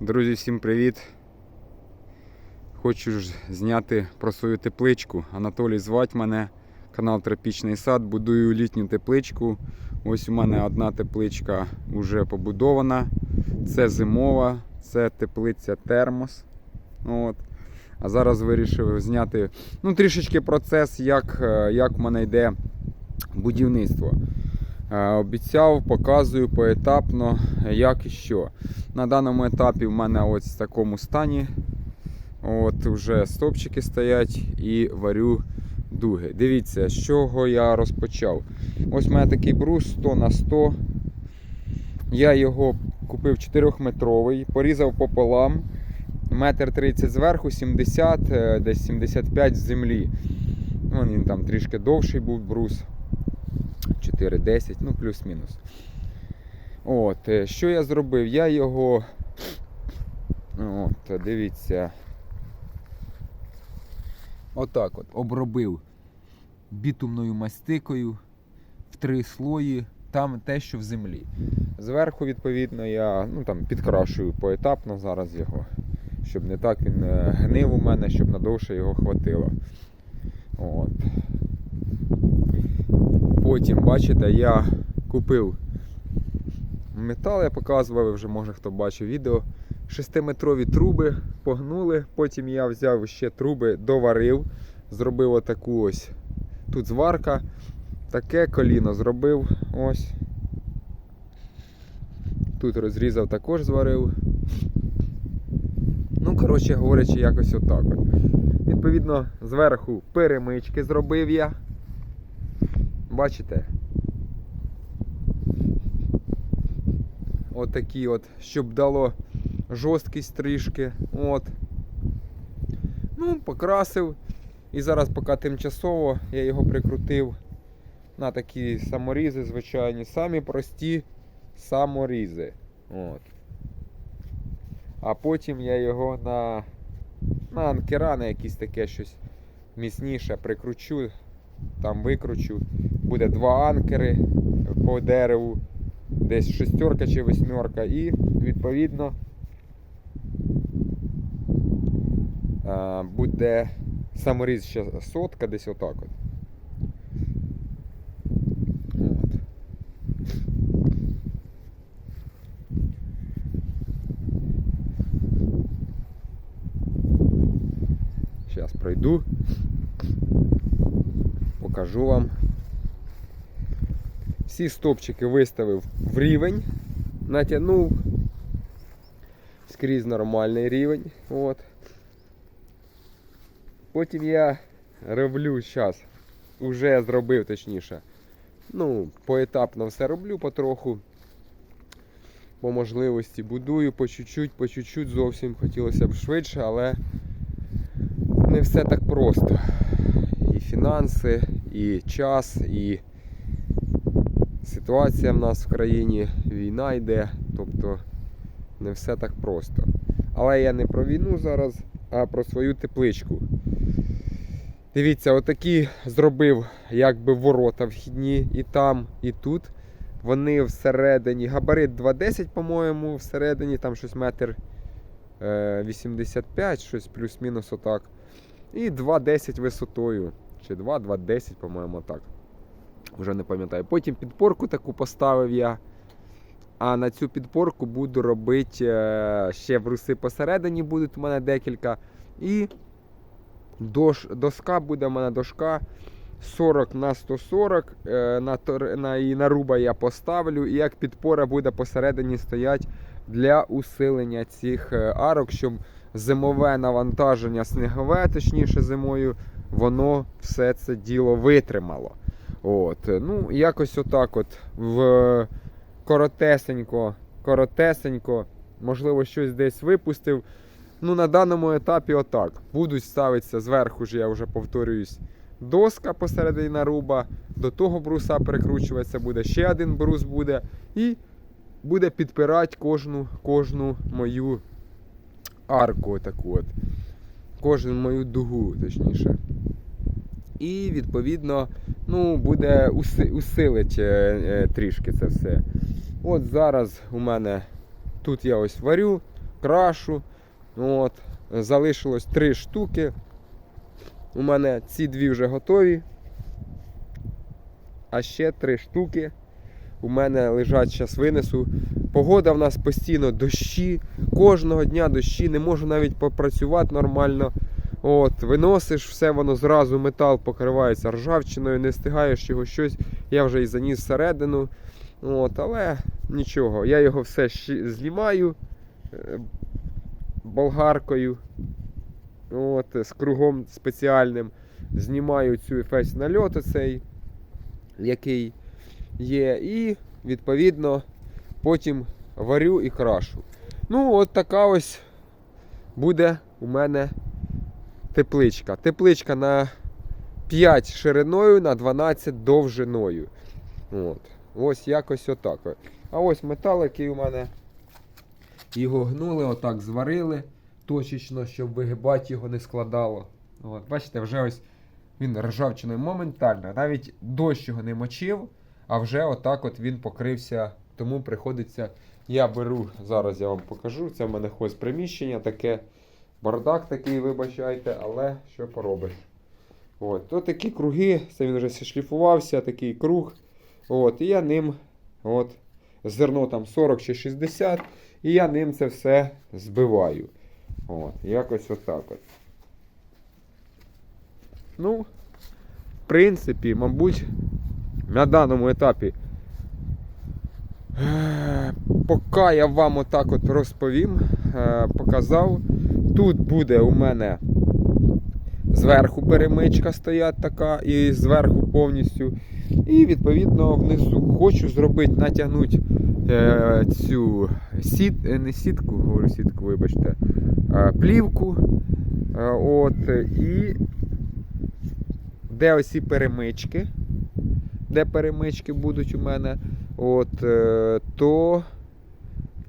Друзі, всім привіт! Хочу ж зняти про свою тепличку. Анатолій звать мене, канал Тропічний сад. Будую літню тепличку. Ось у мене одна тепличка вже побудована. Це зимова, це теплиця термос. От. А зараз вирішив зняти ну, трішечки процес, як, е, як в мене йде будівництво. Е, Обіцяв, показую поетапно, як і що. На даному етапі в мене ось в такому стані. От вже стопчики стоять і варю дуги. Дивіться, з чого я розпочав. Ось у мене такий брус 100 на 100. Я його купив 4-метровий, порізав пополам. Метр 30 зверху, 70, е, десь 75 з землі. Ну, Він там трішки довший був брус. 4,10, ну плюс-мінус. От, е, що я зробив? Я його. От, дивіться. Отак от обробив бітумною мастикою в три слої, там те, що в землі. Зверху, відповідно, я ну, там, підкрашую поетапно зараз його, щоб не так він е, гнив у мене, щоб надовше його хватило. От. Потім, бачите, я купив метал, я показував, вже може хто бачив відео. Шестиметрові труби погнули, потім я взяв ще труби, доварив, зробив отаку ось тут зварка, таке коліно зробив ось. Тут розрізав, також зварив. Ну, коротше говорячи, якось отак. Відповідно, зверху перемички зробив я. Бачите? Отакі от, щоб дало жорсткість трішки. От. Ну, покрасив. І зараз поки тимчасово я його прикрутив на такі саморізи, звичайні. Самі прості саморізи. От. А потім я його на, на анкера, на якісь таке щось міцніше прикручу, там викручу. Буде два анкери по дереву, десь шестерка чи восьмерка, і відповідно буде саморіз ще сотка, десь отак от. От. Зараз пройду, покажу вам. Всі стопчики виставив в рівень, натягнув скрізь нормальний рівень. От. Потім я роблю зараз, уже зробив точніше. Ну, поетапно все роблю потроху. По можливості будую по чуть-чуть, по чуть-чуть зовсім хотілося б швидше, але не все так просто. І фінанси, і час, і ситуація в нас в країні, війна йде, тобто не все так просто. Але я не про війну зараз, а про свою тепличку. Дивіться, отакі зробив якби ворота вхідні і там, і тут. Вони всередині, габарит 2,10, по-моєму, всередині там щось метр е, 85, щось плюс-мінус отак. І 2,10 висотою. Чи 2, 2,10, по-моєму, так. Вже не пам'ятаю. Потім підпорку таку поставив я. А на цю підпорку буду робити е, ще бруси посередині будуть у мене декілька. І доска буде у мене дошка 40 на 140. е, На, на, і наруба я поставлю. І як підпора буде посередині стоять для усилення цих е, арок, щоб зимове навантаження, снігове, точніше зимою, воно все це діло витримало. От, ну, якось отак от в коротесенько, коротесенько, можливо, щось десь випустив. Ну, на даному етапі отак. Будуть ставитися зверху, ж я вже повторююсь, доска посередині наруба. До того бруса прикручуватися буде, ще один брус буде. І буде підпирати кожну, кожну мою арку. Таку от. Кожну мою дугу, точніше. І відповідно ну, буде уси- усилить е, е, трішки це все. От зараз у мене тут я ось варю, крашу. От, залишилось три штуки. У мене ці дві вже готові. А ще три штуки у мене лежать, зараз винесу. Погода в нас постійно дощі, кожного дня дощі, не можу навіть попрацювати нормально. От, Виносиш, все воно зразу метал покривається ржавчиною, не встигаєш його щось. Я вже і заніс всередину. От, але нічого, я його все щі- знімаю е, болгаркою. От, з кругом спеціальним. Знімаю цю весь нальот оцей, який є, і відповідно потім варю і крашу. Ну, от така ось буде у мене тепличка. Тепличка на 5 шириною, на 12 довжиною. От. Ось якось отак. А ось метал, який у мене. Його гнули, отак зварили точечно, щоб вигибати його не складало. От, бачите, вже ось він ржавчиною моментально. Навіть дощ його не мочив, а вже отак от він покрився. Тому приходиться. Я беру, зараз я вам покажу. Це в мене хоз приміщення, таке бардак такий, вибачайте, але що поробиш. От, то такі круги, це він вже шліфувався, такий круг. От, і я ним, от, зерно там 40 чи 60, і я ним це все збиваю. От, якось отак от. Ну, в принципі, мабуть, на даному етапі. е, Поки я вам отак от розповім, е, показав. Тут буде у мене зверху перемичка стоять така, і зверху повністю. І відповідно внизу хочу зробити, натягнути е, цю сіт, е, не сітку, говорю сітку, вибачте, е, плівку. Е, от, і де оці перемички, де перемички будуть у мене, от, е, то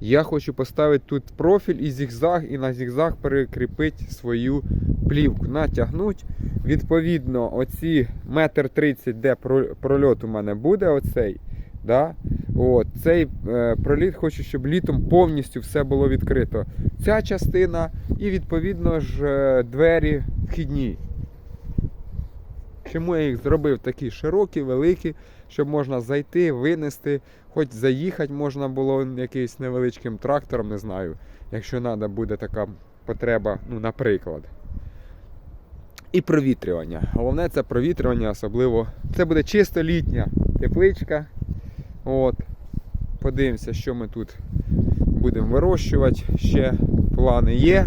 я хочу поставити тут профіль і зігзаг, і на зігзаг перекріпити свою плівку, натягнути. Відповідно, оці метр тридцять, де прольот у мене буде, оцей. Да? От, цей е, проліт хочу, щоб літом повністю все було відкрито. Ця частина і відповідно ж е, двері вхідні. Чому я їх зробив такі широкі, великі, щоб можна зайти, винести, хоч заїхати можна було якимось невеличким трактором, не знаю, якщо треба буде така потреба, ну, наприклад. І провітрювання. Головне це провітрювання, особливо. Це буде чисто літня тепличка. От. Подивимося, що ми тут будемо вирощувати. Ще плани є,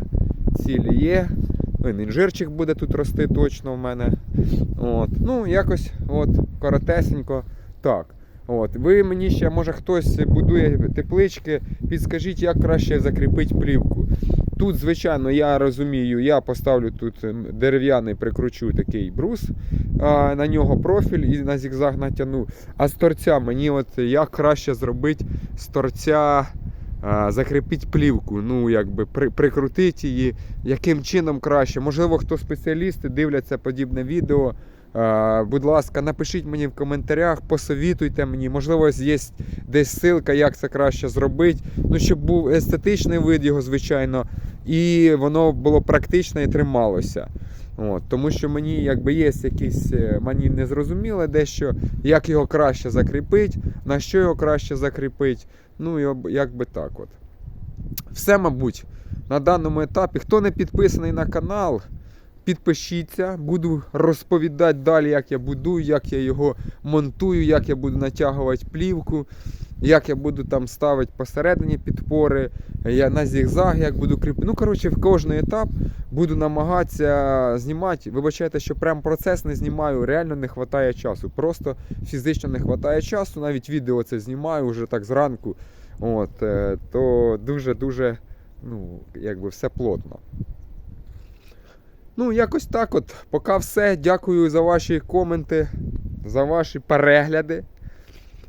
цілі є. Ну, інжирчик буде тут рости точно в мене. От. Ну, якось от, коротесенько так. От. Ви мені ще, може хтось будує теплички, підскажіть, як краще закріпити плівку. Тут, звичайно, я розумію, я поставлю тут ем, дерев'яний, прикручу такий брус, а, на нього профіль і на зігзаг натягну. А з торця мені от як краще зробити з торця закріпити плівку, ну якби при, прикрутити її, яким чином краще. Можливо, хто спеціалісти дивляться подібне відео. А, будь ласка, напишіть мені в коментарях, посовітуйте мені. Можливо, є десь ссылка, як це краще зробити. Ну, щоб був естетичний вид його, звичайно, і воно було практичне і трималося. От, тому що мені якби є якісь, е, мені не зрозуміло дещо, як його краще закріпити, на що його краще закріпити. Ну, якби так от. Все, мабуть, на даному етапі. Хто не підписаний на канал, підпишіться. Буду розповідати далі, як я будую, як я його монтую, як я буду натягувати плівку, як я буду там ставити посередині підпори, я на зігзаг, як буду кріпити. Ну, коротше, в кожний етап буду намагатися знімати. Вибачайте, що прям процес не знімаю, реально не вистачає часу. Просто фізично не вистачає часу. Навіть відео це знімаю вже так зранку. От, е, то дуже-дуже, ну, якби все плотно. Ну, якось так от. Поки все. Дякую за ваші коменти, за ваші перегляди.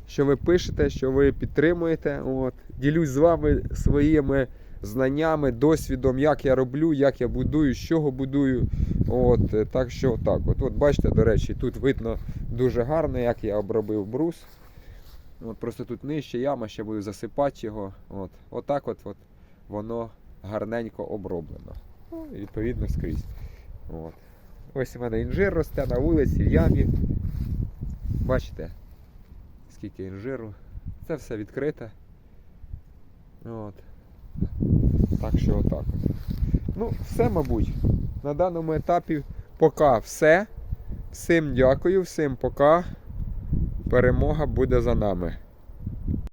Що ви пишете, що ви підтримуєте. От. Ділюсь з вами своїми знаннями, досвідом, як я роблю, як я будую, з чого будую. От, так що так. От, от бачите, до речі, тут видно дуже гарно, як я обробив брус. От, просто тут нижче яма, ще буду засипати його. От, отак от, от воно гарненько оброблено. Ну, відповідно скрізь. От. Ось у мене інжир росте на вулиці, в ямі. Бачите, скільки інжиру. Це все відкрите. От. Так що отак. Ну, все, мабуть. На даному етапі поки все. Всім дякую, всім пока. Перемога буде за нами.